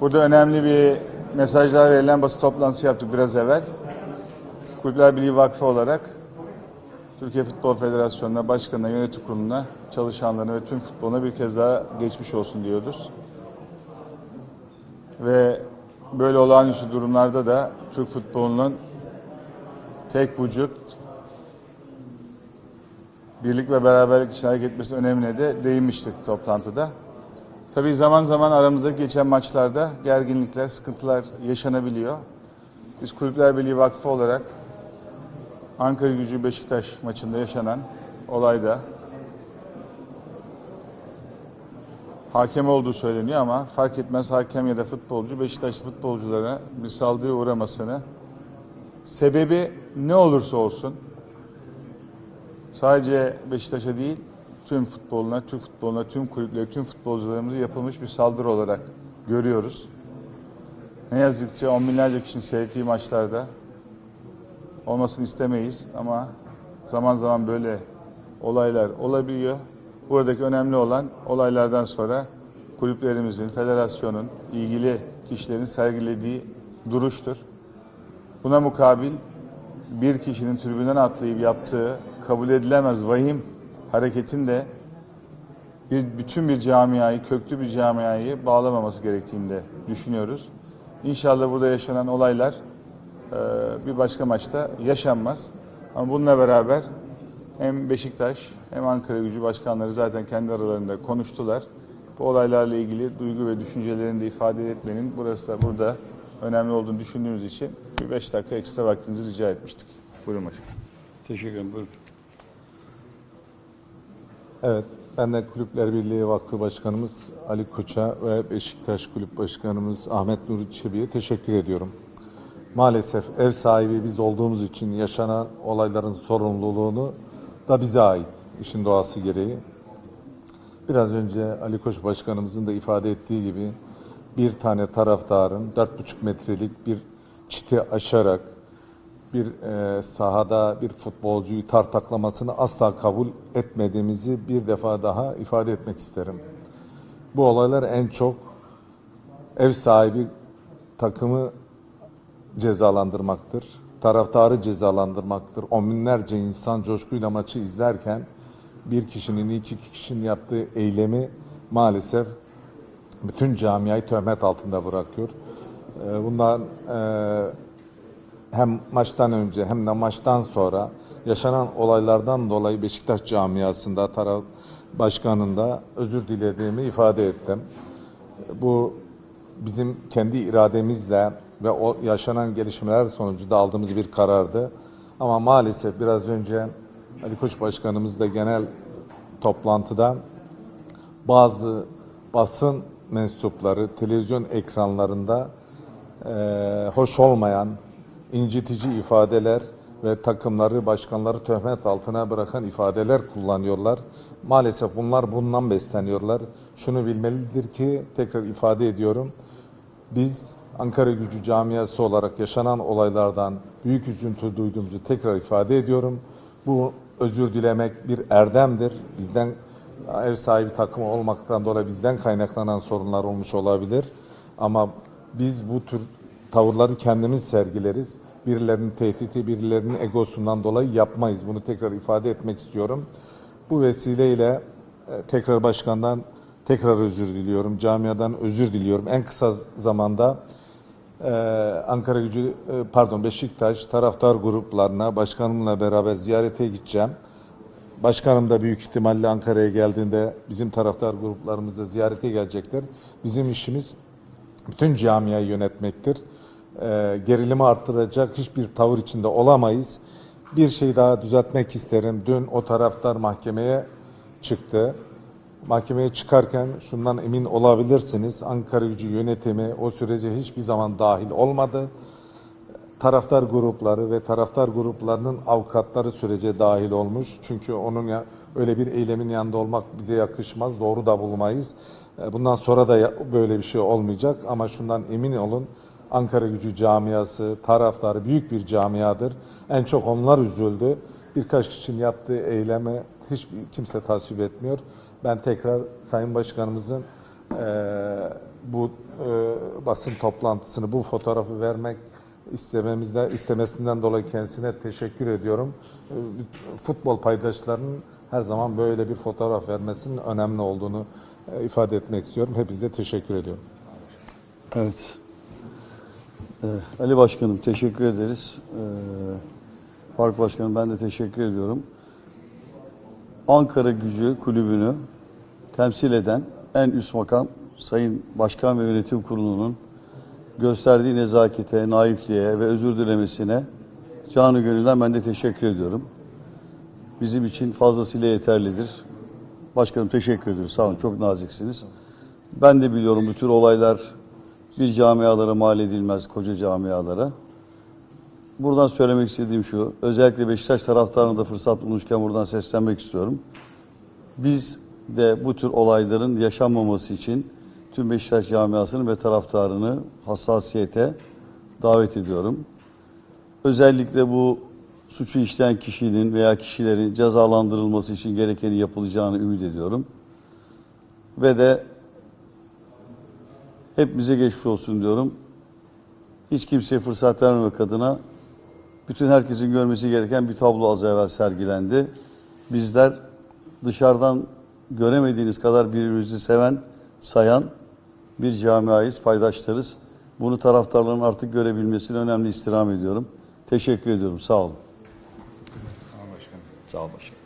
Burada önemli bir mesajlar verilen basın toplantısı yaptık biraz evvel. Kulüpler Birliği Vakfı olarak Türkiye Futbol Federasyonu'na, başkanına, yönetim kuruluna, çalışanlarına ve tüm futboluna bir kez daha geçmiş olsun diyoruz. Ve böyle olağanüstü durumlarda da Türk futbolunun tek vücut, birlik ve beraberlik için hareket etmesinin önemine de değinmiştik toplantıda. Tabii zaman zaman aramızda geçen maçlarda gerginlikler, sıkıntılar yaşanabiliyor. Biz Kulüpler Birliği Vakfı olarak Ankara Gücü Beşiktaş maçında yaşanan olayda hakem olduğu söyleniyor ama fark etmez hakem ya da futbolcu Beşiktaşlı futbolculara bir saldırı uğramasını sebebi ne olursa olsun sadece Beşiktaş'a değil tüm futboluna, Türk futboluna, tüm kulüplere, tüm futbolcularımıza yapılmış bir saldırı olarak görüyoruz. Ne yazık ki on binlerce kişinin seyrettiği maçlarda olmasını istemeyiz ama zaman zaman böyle olaylar olabiliyor. Buradaki önemli olan olaylardan sonra kulüplerimizin, federasyonun, ilgili kişilerin sergilediği duruştur. Buna mukabil bir kişinin tribünden atlayıp yaptığı kabul edilemez vahim hareketin de bir bütün bir camiayı, köklü bir camiayı bağlamaması gerektiğini de düşünüyoruz. İnşallah burada yaşanan olaylar e, bir başka maçta yaşanmaz. Ama bununla beraber hem Beşiktaş hem Ankara Gücü başkanları zaten kendi aralarında konuştular. Bu olaylarla ilgili duygu ve düşüncelerini de ifade etmenin burası da burada önemli olduğunu düşündüğümüz için bir beş dakika ekstra vaktinizi rica etmiştik. Buyurun başkanım. Teşekkür ederim. Buyurun. Evet, ben de Kulüpler Birliği Vakfı Başkanımız Ali Koç'a ve Beşiktaş Kulüp Başkanımız Ahmet Nuri Çebi'ye teşekkür ediyorum. Maalesef ev sahibi biz olduğumuz için yaşanan olayların sorumluluğunu da bize ait işin doğası gereği. Biraz önce Ali Koç Başkanımızın da ifade ettiği gibi bir tane taraftarın 4,5 metrelik bir çiti aşarak bir e, sahada bir futbolcuyu tartaklamasını asla kabul etmediğimizi bir defa daha ifade etmek isterim. Bu olaylar en çok ev sahibi takımı cezalandırmaktır. Taraftarı cezalandırmaktır. On binlerce insan coşkuyla maçı izlerken bir kişinin, iki kişinin yaptığı eylemi maalesef bütün camiayı töhmet altında bırakıyor. E, Bundan e, hem maçtan önce hem de maçtan sonra yaşanan olaylardan dolayı Beşiktaş camiasında taraf başkanında özür dilediğimi ifade ettim. Bu bizim kendi irademizle ve o yaşanan gelişmeler sonucunda aldığımız bir karardı. Ama maalesef biraz önce Ali Koç Başkanımız da genel toplantıda bazı basın mensupları televizyon ekranlarında eee, hoş olmayan incitici ifadeler ve takımları, başkanları töhmet altına bırakan ifadeler kullanıyorlar. Maalesef bunlar bundan besleniyorlar. Şunu bilmelidir ki tekrar ifade ediyorum. Biz Ankara Gücü camiası olarak yaşanan olaylardan büyük üzüntü duyduğumuzu tekrar ifade ediyorum. Bu özür dilemek bir erdemdir. Bizden ev sahibi takımı olmaktan dolayı bizden kaynaklanan sorunlar olmuş olabilir. Ama biz bu tür tavırları kendimiz sergileriz. Birilerinin tehditi, birilerinin egosundan dolayı yapmayız. Bunu tekrar ifade etmek istiyorum. Bu vesileyle e, tekrar başkandan tekrar özür diliyorum. Camiadan özür diliyorum. En kısa zamanda e, Ankara Gücü, e, pardon Beşiktaş taraftar gruplarına başkanımla beraber ziyarete gideceğim. Başkanım da büyük ihtimalle Ankara'ya geldiğinde bizim taraftar gruplarımıza ziyarete gelecekler. Bizim işimiz bütün camiayı yönetmektir. Ee, gerilimi arttıracak hiçbir tavır içinde olamayız. Bir şey daha düzeltmek isterim. Dün o taraftar mahkemeye çıktı. Mahkemeye çıkarken şundan emin olabilirsiniz. Ankara gücü yönetimi o sürece hiçbir zaman dahil olmadı. Taraftar grupları ve taraftar gruplarının avukatları sürece dahil olmuş. Çünkü onun ya, öyle bir eylemin yanında olmak bize yakışmaz, doğru da bulmayız. E, Bundan sonra da böyle bir şey olmayacak ama şundan emin olun. Ankara Gücü camiası, taraftarı büyük bir camiadır. En çok onlar üzüldü. Birkaç kişinin yaptığı eyleme hiçbir kimse tasvip etmiyor. Ben tekrar Sayın Başkanımızın e, bu e, basın toplantısını, bu fotoğrafı vermek istememizde istemesinden dolayı kendisine teşekkür ediyorum. E, futbol paydaşlarının her zaman böyle bir fotoğraf vermesinin önemli olduğunu e, ifade etmek istiyorum. Hepinize teşekkür ediyorum. Evet. Ee, Ali Başkanım teşekkür ederiz. Ee, Park Başkanım ben de teşekkür ediyorum. Ankara Gücü kulübünü temsil eden en üst makam Sayın Başkan ve Yönetim Kurulu'nun gösterdiği nezakete, naifliğe ve özür dilemesine canı gönülden ben de teşekkür ediyorum. Bizim için fazlasıyla yeterlidir. Başkanım teşekkür ediyoruz. Sağ olun. Çok naziksiniz. Ben de biliyorum bu tür olaylar bir camialara mal edilmez, koca camialara. Buradan söylemek istediğim şu, özellikle Beşiktaş taraftarına da fırsat bulmuşken buradan seslenmek istiyorum. Biz de bu tür olayların yaşanmaması için tüm Beşiktaş camiasını ve taraftarını hassasiyete davet ediyorum. Özellikle bu suçu işleyen kişinin veya kişilerin cezalandırılması için gerekeni yapılacağını ümit ediyorum. Ve de hepimize geçmiş olsun diyorum. Hiç kimseye fırsat vermemek adına bütün herkesin görmesi gereken bir tablo az evvel sergilendi. Bizler dışarıdan göremediğiniz kadar birbirimizi seven, sayan bir camiayız, paydaşlarız. Bunu taraftarların artık görebilmesini önemli istirham ediyorum. Teşekkür ediyorum. Sağ olun. Sağ ol başkanım.